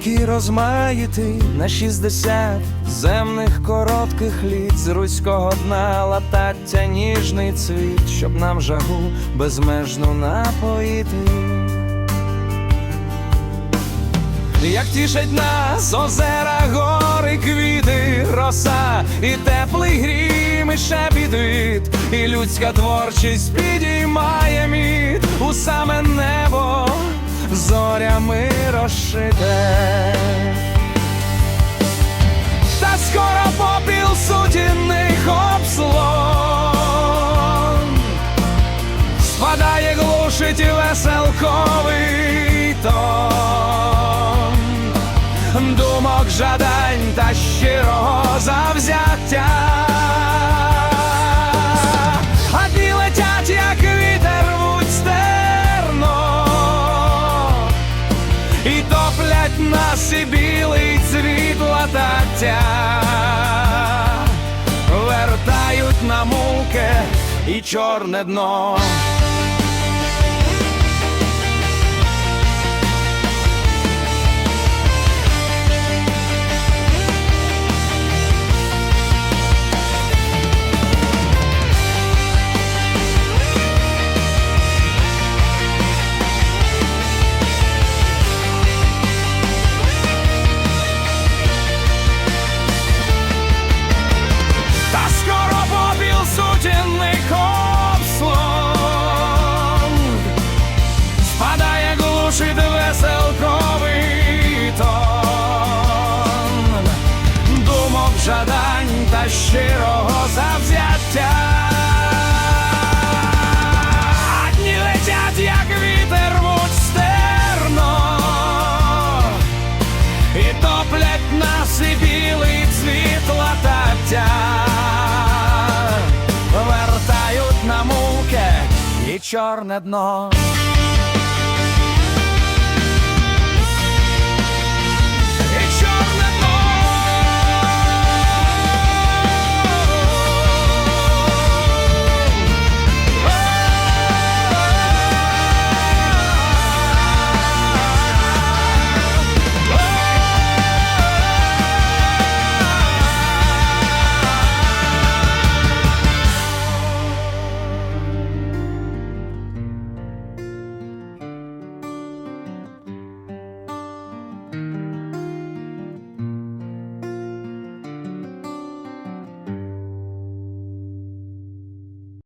свій розмаїти на шістдесят земних коротких літ. З руського дна латаття ніжний цвіт, щоб нам жагу безмежну напоїти. Як тішать нас озера, гори, квіти, роса і теплий грім, і шепіт віт, і людська творчість підіймає міт у саме небо зорями розшите. Та скоро попіл сутінних обслон. Спадає, глушить веселковий тон. Думок жадань та щирого завзяття топлять наші білий цвіт латаття Вертають на муки і чорне дно щирого завзяття А дні летять, як вітер рвуть стерно і топлять нас і білий цвіт латаття Вертають на муки і чорне дно